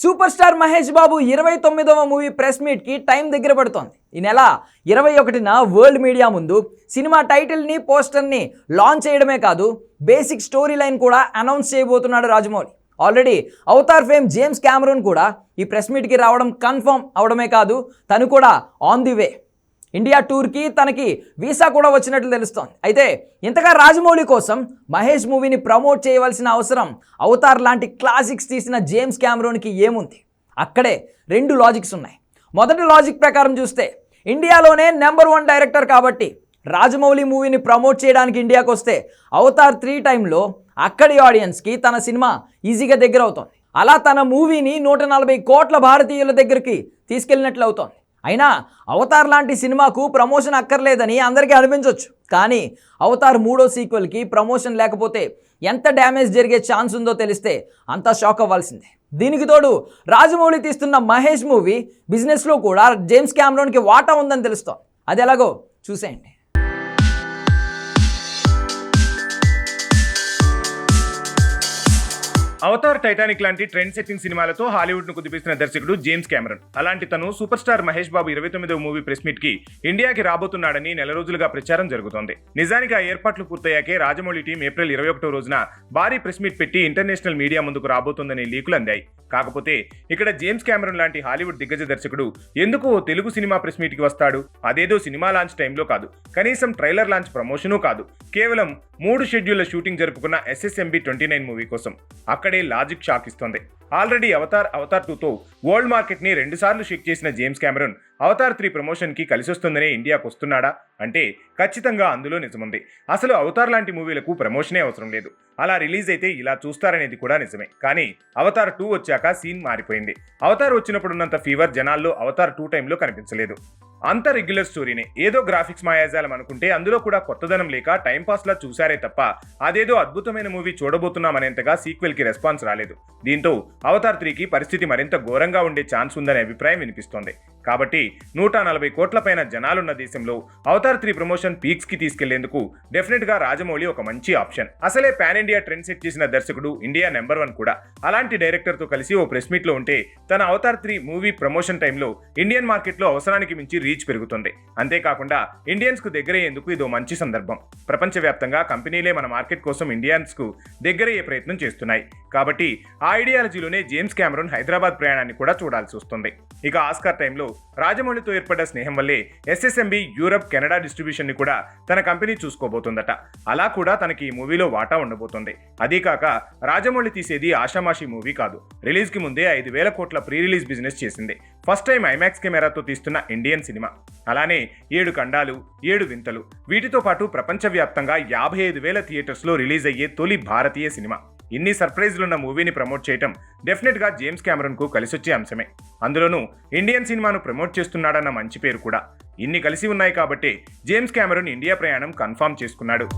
Super star Mahesh Babu ఇరవై తొమ్మిదవ movie press మీట్కి time దగ్గర పడుతోంది. ఈ నెల ఇరవై ఒకటిన వరల్డ్ మీడియా ముందు సినిమా టైటిల్ని పోస్టర్ని లాంచ్ చేయడమే కాదు బేసిక్ స్టోరీ లైన్ కూడా అనౌన్స్ చేయబోతున్నాడు Rajamouli. Already Avatar fame James Cameron కూడా ఈ ప్రెస్ మీట్కి రావడం కన్ఫర్మ్ అవడమే కాదు తను కూడా ఆన్ ది వే ఇండియా టూర్కి తనకి వీసా కూడా వచ్చినట్లు తెలుస్తోంది. అయితే ఇంతగా రాజమౌళి కోసం మహేష్ మూవీని ప్రమోట్ చేయవలసిన అవసరం అవతార్ లాంటి క్లాసిక్స్ తీసిన జేమ్స్ క్యామ్రోన్కి ఏముంది? అక్కడే రెండు లాజిక్స్ ఉన్నాయి. మొదటి లాజిక్ ప్రకారం చూస్తే ఇండియాలోనే నెంబర్ వన్ డైరెక్టర్ కాబట్టి రాజమౌళి మూవీని ప్రమోట్ చేయడానికి ఇండియాకు వస్తే అవతార్ త్రీ టైంలో అక్కడి ఆడియన్స్కి తన సినిమా ఈజీగా దగ్గర అవుతోంది అలా తన మూవీని నూట నలభై కోట్ల భారతీయుల దగ్గరికి తీసుకెళ్ళినట్లు అవుతోంది అయినా అవతార్ లాంటి సినిమాకు ప్రమోషన్ అక్కర్లేదని అందరికీ అనిపించవచ్చు కానీ అవతార్ మూడో సీక్వెల్కి ప్రమోషన్ లేకపోతే ఎంత డ్యామేజ్ జరిగే ఛాన్స్ ఉందో తెలిస్తే అంతా షాక్ అవ్వాల్సిందే. దీనికి తోడు రాజమౌళి తీస్తున్న మహేష్ మూవీ బిజినెస్లో కూడా జేమ్స్ క్యామ్రోన్కి వాటా ఉందని తెలుస్తాం అది ఎలాగో చూసేయండి. అవతార్ టైటానిక్ లాంటి ట్రెండ్ సెట్టింగ్ సినిమాలతో హాలీవుడ్ను కుదిపిస్తున్న దర్శకుడు జేమ్స్ కెమెరన్ అలాంటి తను సూపర్ స్టార్ మహేష్ బాబు ఇరవై తొమ్మిదవ మూవీ ప్రెస్ మీట్కి ఇండియాకి రాబోతున్నాడని నెల రోజులుగా ప్రచారం జరుగుతోంది. నిజానికి ఆ ఏర్పాట్లు పూర్తయ్యాకే రాజమౌళి టీం ఏప్రిల్ ఇరవై ఒకటో రోజున భారీ ప్రెస్ మీట్ పెట్టి ఇంటర్నేషనల్ మీడియా ముందుకు రాబోతుందని లీకులు అందాయి. కాకపోతే ఇక్కడ జేమ్స్ కెమెరన్ లాంటి హాలీవుడ్ దిగ్గజ దర్శకుడు ఎందుకు ఓ తెలుగు సినిమా ప్రెస్ మీట్కి వస్తాడు? అదేదో సినిమా లాంచ్ టైంలో కాదు. కనీసం ట్రైలర్ లాంచ్ ప్రమోషను కాదు. కేవలం మూడు షెడ్యూళ్ళ షూటింగ్ జరుపుకున్న ఎస్ఎస్ఎంబి ట్వంటీ నైన్ మూవీ కోసం. అక్కడ లాజిక్ షాక్ ఇస్తోంది. ఆల్రెడీ అవతార్ అవతార్ టూతో వరల్డ్ మార్కెట్ని రెండుసార్లు షేక్ చేసిన జేమ్స్ కెమెరన్ అవతార్ త్రీ ప్రమోషన్కి కలిసొస్తుందనే ఇండియాకు వస్తున్నాడా? అంటే ఖచ్చితంగా అందులో నిజముంది. అసలు అవతార్ లాంటి మూవీలకు ప్రమోషనే అవసరం లేదు. అలా రిలీజ్ అయితే ఇలా చూస్తారనేది కూడా నిజమే. కానీ అవతార్ టూ వచ్చాక సీన్ మారిపోయింది. అవతార్ వచ్చినప్పుడు ఉన్నంత ఫీవర్ జనాల్లో అవతార్ టూ టైంలో కనిపించలేదు. అంత రెగ్యులర్ స్టోరీనే ఏదో గ్రాఫిక్స్ మాయాజాలం అనుకుంటే అందులో కూడా కొత్తదనం లేక టైం పాస్ లా చూసారే తప్ప అదేదో అద్భుతమైన మూవీ చూడబోతున్నామనేంతగా సీక్వెల్కి రెస్పాన్స్ రాలేదు. దీంతో అవతార్ త్రీకి పరిస్థితి మరింత ఘోరంగా ఉండే ఛాన్స్ ఉందనే అభిప్రాయం వినిపిస్తోంది. కాబట్టి నూట నలభై కోట్ల పైన జనాలున్న దేశంలో అవతార్ త్రీ ప్రమోషన్ పీక్స్కి తీసుకెళ్ళేందుకు డెఫినెట్గా రాజమౌళి ఒక మంచి ఆప్షన్. అసలే పాన్ ఇండియా ట్రెండ్ సెట్ చేసిన దర్శకుడు ఇండియా నెంబర్ వన్ కూడా. అలాంటి డైరెక్టర్తో కలిసి ఓ ప్రెస్ మీట్లో ఉంటే తన అవతార్ త్రీ మూవీ ప్రమోషన్ టైంలో ఇండియన్ మార్కెట్లో అవసరానికి మించి రీచ్ పెరుగుతుంది. అంతేకాకుండా ఇండియన్స్కు దగ్గరయ్యేందుకు ఇదో మంచి సందర్భం. ప్రపంచవ్యాప్తంగా కంపెనీలే మన మార్కెట్ కోసం ఇండియన్స్కు దగ్గరయ్యే ప్రయత్నం చేస్తున్నాయి. కాబట్టి ఆ ఐడియాలజీలోనే జేమ్స్ కెమెరూన్ హైదరాబాద్ ప్రయాణాన్ని కూడా చూడాల్సి వస్తుంది. ఇక ఆస్కార్ టైంలో రాజమౌళితో ఏర్పడ్డ స్నేహం వల్లే ఎస్ఎస్ఎంబి యూరప్ కెనడా డిస్ట్రిబ్యూషన్ని కూడా తన కంపెనీ చూసుకోబోతుందట. అలా కూడా తనకి ఈ మూవీలో వాటా ఉండబోతుంది. అదీ కాక రాజమౌళి తీసేది ఆషామాషి మూవీ కాదు. రిలీజ్కి ముందే ఐదు వేల కోట్ల ప్రీ రిలీజ్ బిజినెస్ చేసింది. ఫస్ట్ టైం ఐమాక్స్ కెమెరాతో తీస్తున్న ఇండియన్ సినిమా. అలానే ఏడు ఖండాలు ఏడు వింతలు. వీటితో పాటు ప్రపంచవ్యాప్తంగా యాభై ఐదు వేల థియేటర్స్లో రిలీజ్ అయ్యే తొలి భారతీయ సినిమా. ఇన్ని సర్ప్రైజ్లు ఉన్న మూవీని ప్రమోట్ చేయటం డెఫినెట్గా జేమ్స్ కెమెరన్కు కలిసొచ్చే అంశమే. అందులోనూ ఇండియన్ సినిమాను ప్రమోట్ చేస్తున్నాడన్న మంచి పేరు కూడా. ఇన్ని కలిసి ఉన్నాయి కాబట్టి జేమ్స్ కెమెరన్ ఇండియా ప్రయాణం కన్ఫర్మ్ చేసుకున్నాడు.